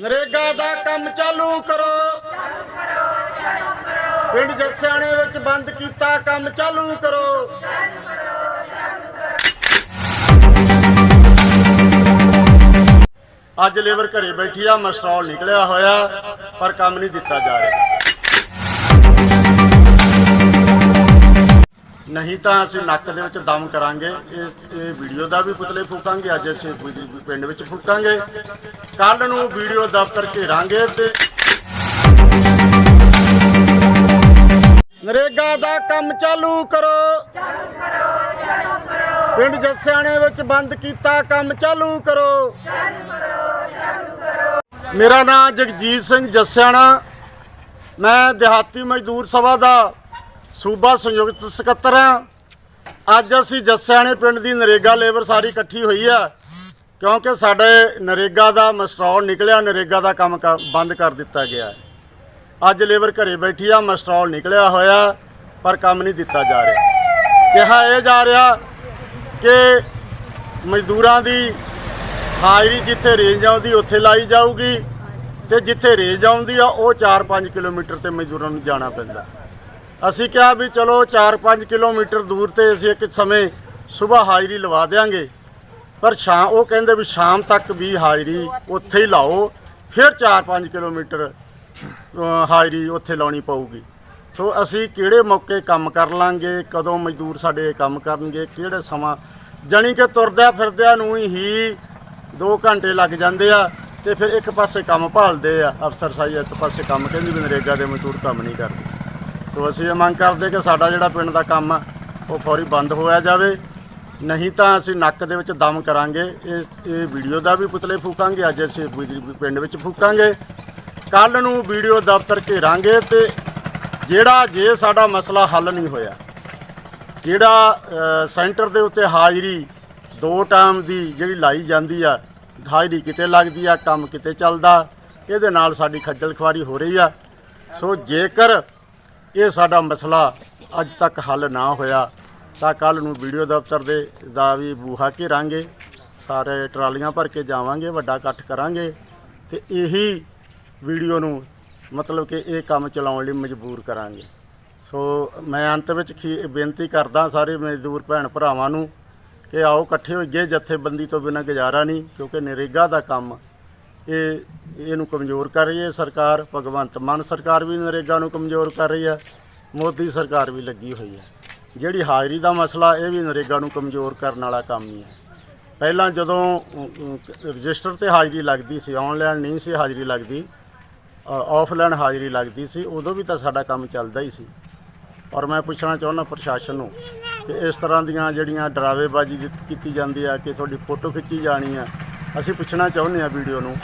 ਨਰੇਗਾ ਦਾ ਕੰਮ ਚਾਲੂ ਕਰੋ। ਪਿੰਡ ਜੱਸਿਆਣੇ ਵਿੱਚ ਬੰਦ ਕੀਤਾ ਕੰਮ ਚਾਲੂ ਕਰੋ। ਅੱਜ ਲੇਬਰ ਘਰੇ ਬੈਠੀ ਆ ਮਸਟਰੋਲ ਨਿਕਲਿਆ ਹੋਇਆ, ਪਰ ਕੰਮ ਨਹੀਂ ਦਿੱਤਾ ਜਾ ਰਿਹਾ। ਨਹੀਂ ਤਾਂ ਅਸੀਂ ਨੱਕ ਦੇ ਵਿੱਚ ਦਮ ਕਰਾਂਗੇ ਇਹ ਵੀਡੀਓ ਦਾ ਵੀ ਪੁਤਲੇ ਫੂਕਾਂਗੇ, ਅੱਜ ਅਸੀਂ ਪਿੰਡ ਵਿੱਚ ਫੂਕਾਂਗੇ। ਕੱਲ ਨੂੰ ਵੀਡੀਓ ਦਫ਼ਤਰ ਘੇਰਾਂਗੇ ਤੇ ਨਰੇਗਾ ਦਾ ਕੰਮ ਚਾਲੂ ਕਰੋ। ਪਿੰਡ ਜੱਸਿਆਣੇ ਵਿੱਚ ਬੰਦ ਕੀਤਾ ਕੰਮ ਚਾਲੂ ਕਰੋ। ਮੇਰਾ ਨਾਮ ਜਗਜੀਤ ਸਿੰਘ ਜੱਸਿਆਣਾ। ਮੈਂ ਦਿਹਾਤੀ ਮਜ਼ਦੂਰ ਸਭਾ ਦਾ ਸੂਬਾ ਸੰਯੁਕਤ ਸਕੱਤਰ ਹਾਂ। ਅੱਜ ਅਸੀਂ ਜੱਸਿਆਣੇ ਪਿੰਡ ਦੀ ਨਰੇਗਾ ਲੇਬਰ ਸਾਰੀ ਇਕੱਠੀ ਹੋਈ ਆ। ਕਿਉਂਕਿ ਸਾਡੇ ਨਰੇਗਾ ਦਾ ਮਸਟਰੋਲ ਨਿਕਲਿਆ, ਨਰੇਗਾ ਦਾ ਕੰਮ ਕ- ਬੰਦ ਕਰ ਦਿੱਤਾ ਗਿਆ ਅੱਜ ਲੇਬਰ ਘਰੇ ਬੈਠੀ ਆ, ਮਸਟਰੋਲ ਨਿਕਲਿਆ ਹੋਇਆ, ਪਰ ਕੰਮ ਨਹੀਂ ਦਿੱਤਾ ਜਾ ਰਿਹਾ। ਕਿਹਾ ਇਹ ਜਾ ਰਿਹਾ ਕਿ ਮਜ਼ਦੂਰਾਂ ਦੀ ਹਾਜ਼ਰੀ ਜਿੱਥੇ ਰੇਂਜ ਆਉਂਦੀ, ਉੱਥੇ ਲਾਈ ਜਾਊਗੀ ਤੇ ਜਿੱਥੇ ਰੇਂਜ ਆਉਂਦੀ ਆ, ਉਹ 4-5 ਕਿਲੋਮੀਟਰ ਤੇ ਮਜ਼ਦੂਰਾਂ ਨੂੰ ਜਾਣਾ ਪੈਂਦਾ। ਅਸੀਂ ਕਿਹਾ ਵੀ ਚਲੋ 4-5 ਕਿਲੋਮੀਟਰ ਦੂਰ ਤੇ ਅਸੀਂ ਇੱਕ ਸਮੇਂ ਸਵੇਰ ਹਾਜ਼ਰੀ ਲਵਾ ਦੇਾਂਗੇ ਪਰ ਸ਼ਾਮ ਉਹ ਕਹਿੰਦੇ ਵੀ ਸ਼ਾਮ ਤੱਕ ਵੀ ਹਾਜ਼ਰੀ ਉੱਥੇ ਹੀ ਲਾਓ, ਫਿਰ 4-5 ਕਿਲੋਮੀਟਰ ਹਾਜ਼ਰੀ ਉੱਥੇ ਲਾਉਣੀ ਪਊਗੀ। ਸੋ ਅਸੀਂ ਕਿਹੜੇ ਮੌਕੇ ਕੰਮ ਕਰ ਲਾਂਗੇ, ਕਦੋਂ ਮਜ਼ਦੂਰ ਸਾਡੇ ਕੰਮ ਕਰਨਗੇ, ਕਿਹੜੇ ਸਮਾਂ ਜਾਣੀ ਕਿ ਤੁਰਦਿਆਂ ਫਿਰਦਿਆਂ ਨੂੰ ਹੀ 2 ਘੰਟੇ ਲੱਗ ਜਾਂਦੇ ਆ ਤੇ ਫਿਰ ਇੱਕ ਪਾਸੇ ਕੰਮ ਭਾਲਦੇ ਆ, ਅਫਸਰ ਸਾਈ ਇੱਕ ਪਾਸੇ ਕੰਮ ਕਹਿੰਦੀ ਵੀ ਨਰੇਗਾ ਦੇ ਮਜ਼ਦੂਰ ਕੰਮ ਨਹੀਂ ਕਰਦੇ। ਸੋ ਅਸੀਂ ਇਹ ਮੰਗ ਕਰਦੇ ਕਿ ਸਾਡਾ ਜਿਹੜਾ ਪਿੰਡ ਦਾ ਕੰਮ ਆ, ਉਹ ਫੌਰੀ ਬੰਦ ਹੋਇਆ ਜਾਵੇ। ਨਹੀਂ ਤਾਂ ਅਸੀਂ ਨੱਕ ਦੇ ਵਿੱਚ ਦਮ ਕਰਾਂਗੇ, ਇਹ ਇਹ ਵੀਡੀਓ ਦਾ ਵੀ ਪੁਤਲੇ ਫੂਕਾਂਗੇ, ਅੱਜ ਅਸੀਂ ਪਿੰਡ ਵਿੱਚ ਫੂਕਾਂਗੇ। ਕੱਲ ਨੂੰ ਵੀਡੀਓ ਦਫ਼ਤਰ ਘੇਰਾਂਗੇ ਤੇ ਜਿਹੜਾ, ਜੇ ਸਾਡਾ ਮਸਲਾ ਹੱਲ ਨਹੀਂ ਹੋਇਆ, ਜਿਹੜਾ ਸੈਂਟਰ ਦੇ ਉੱਤੇ ਹਾਜ਼ਰੀ ਦੋ ਟਾਈਮ ਦੀ ਜਿਹੜੀ ਲਾਈ ਜਾਂਦੀ ਆ, ਹਾਜ਼ਰੀ ਕਿਤੇ ਲੱਗਦੀ ਆ, ਕੰਮ ਕਿਤੇ ਚੱਲਦਾ, ਇਹਦੇ ਨਾਲ ਸਾਡੀ ਖੱਜਲ ਖੁਆਰੀ ਹੋ ਰਹੀ ਆ। ਸੋ ਜੇਕਰ ਇਹ ਸਾਡਾ ਮਸਲਾ ਅੱਜ ਤੱਕ ਹੱਲ ਨਾ ਹੋਇਆ ਤਾਂ ਕੱਲ ਨੂੰ ਵੀਡੀਓ ਦਫ਼ਤਰ ਦੇ ਦਾ ਵੀ ਬੂਹਾ ਘੇਰਾਂਗੇ। ਸਾਰੇ ਟਰਾਲੀਆਂ ਭਰ ਕੇ ਜਾਵਾਂਗੇ, ਵੱਡਾ ਇਕੱਠ ਕਰਾਂਗੇ ਤੇ ਇਹੀ ਵੀਡੀਓ ਨੂੰ ਮਤਲਬ ਕਿ ਇਹ ਕੰਮ ਚਲਾਉਣ ਲਈ ਮਜਬੂਰ ਕਰਾਂਗੇ। ਸੋ ਮੈਂ ਅੰਤ ਵਿੱਚ ਖੀ- ਬੇਨਤੀ ਕਰਦਾ ਸਾਰੇ ਮਜ਼ਦੂਰ ਭੈਣ ਭਰਾਵਾਂ ਨੂੰ ਕਿ ਆਓ ਇਕੱਠੇ ਹੋਈਏ ਜਥੇਬੰਦੀ ਤੋਂ ਬਿਨਾਂ ਗੁਜ਼ਾਰਾ ਨਹੀਂ, ਕਿਉਂਕਿ ਨਰੇਗਾ ਦਾ ਕੰਮ ਇਹ, ਇਹਨੂੰ ਕਮਜ਼ੋਰ ਕਰ ਰਹੀ ਹੈ ਸਰਕਾਰ, ਭਗਵੰਤ ਮਾਨ ਸਰਕਾਰ ਵੀ ਨਰੇਗਾ ਨੂੰ ਕਮਜ਼ੋਰ ਕਰ ਰਹੀ ਹੈ, ਮੋਦੀ ਸਰਕਾਰ ਵੀ ਲੱਗੀ ਹੋਈ ਹੈ। ਜਿਹੜੀ ਹਾਜ਼ਰੀ ਦਾ ਮਸਲਾ, ਇਹ ਵੀ ਨਰੇਗਾ ਨੂੰ ਕਮਜ਼ੋਰ ਕਰਨ ਵਾਲਾ ਕੰਮ ਹੀ ਹੈ। ਪਹਿਲਾਂ ਜਦੋਂ ਰਜਿਸਟਰ ਤੇ ਹਾਜ਼ਰੀ ਲੱਗਦੀ ਸੀ, ਆਨਲਾਈਨ ਨਹੀਂ ਸੀ ਹਾਜ਼ਰੀ ਲੱਗਦੀ ਆਫਲਾਈਨ ਹਾਜ਼ਰੀ ਲੱਗਦੀ ਸੀ, ਉਦੋਂ ਵੀ ਤਾਂ ਸਾਡਾ ਕੰਮ ਚੱਲਦਾ ਹੀ ਸੀ। ਔਰ ਮੈਂ ਪੁੱਛਣਾ ਚਾਹੁੰਦਾ ਪ੍ਰਸ਼ਾਸਨ ਨੂੰ ਕਿ ਇਸ ਤਰ੍ਹਾਂ ਦੀਆਂ ਜਿਹੜੀਆਂ ਡਰਾਵੇਬਾਜ਼ੀ ਦਿੱਤ- ਕੀਤੀ ਜਾਂਦੀ ਆ, ਕਿ ਤੁਹਾਡੀ ਫੋਟੋ ਖਿੱਚੀ ਜਾਣੀ ਆ, ਅਸੀਂ ਪੁੱਛਣਾ ਚਾਹੁੰਦੇ ਆ ਵੀਡੀਓ ਨੂੰ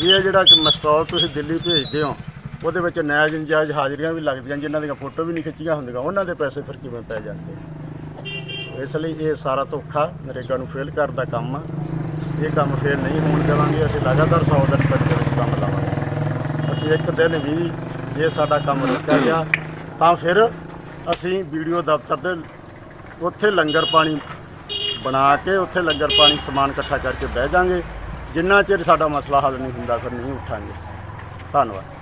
ਵੀ ਇਹ ਜਿਹੜਾ ਮਸਟਾਲ ਤੁਸੀਂ ਦਿੱਲੀ ਭੇਜਦੇ ਹੋ ਉਹਦੇ ਵਿੱਚ ਨਾਇਜ ਇੰਜਾਜ ਹਾਜ਼ਰੀਆਂ ਵੀ ਲੱਗਦੀਆਂ ਜਿਨ੍ਹਾਂ ਦੀਆਂ ਫੋਟੋ ਵੀ ਨਹੀਂ ਖਿੱਚੀਆਂ ਹੁੰਦੀਆਂ। ਉਹਨਾਂ ਦੇ ਪੈਸੇ ਫਿਰ ਕਿਵੇਂ ਪੈ ਜਾਂਦੇ ਇਸ ਲਈ ਇਹ ਸਾਰਾ ਧੋਖਾ ਨਰੇਗਾ ਨੂੰ ਫੇਲ ਕਰਦਾ ਕੰਮ ਆ। ਇਹ ਕੰਮ ਫੇਲ ਨਹੀਂ ਹੋਣ ਦੇਵਾਂਗੇ। ਅਸੀਂ ਲਗਾਤਾਰ 100 ਦਿਨ ਪਿੰਡ ਦੇ ਵਿੱਚ ਕੰਮ ਲਾਵਾਂਗੇ। ਅਸੀਂ ਇੱਕ ਦਿਨ ਵੀ ਜੇ ਸਾਡਾ ਕੰਮ ਰੁਕਿਆ ਗਿਆ, ਤਾਂ ਫਿਰ ਅਸੀਂ ਵੀਡੀਓ ਦਫ਼ਤਰ ਦੇ ਉੱਥੇ ਲੰਗਰ ਪਾਣੀ ਬਣਾ ਕੇ ਉੱਥੇ ਲੰਗਰ ਪਾਣੀ ਸਮਾਨ ਇਕੱਠਾ ਕਰਕੇ ਬਹਿ ਜਾਾਂਗੇ। ਜਿੰਨਾ ਚਿਰ ਸਾਡਾ ਮਸਲਾ ਹੱਲ ਨਹੀਂ ਹੁੰਦਾ, ਫਿਰ ਨਹੀਂ ਉੱਠਾਂਗੇ। ਧੰਨਵਾਦ।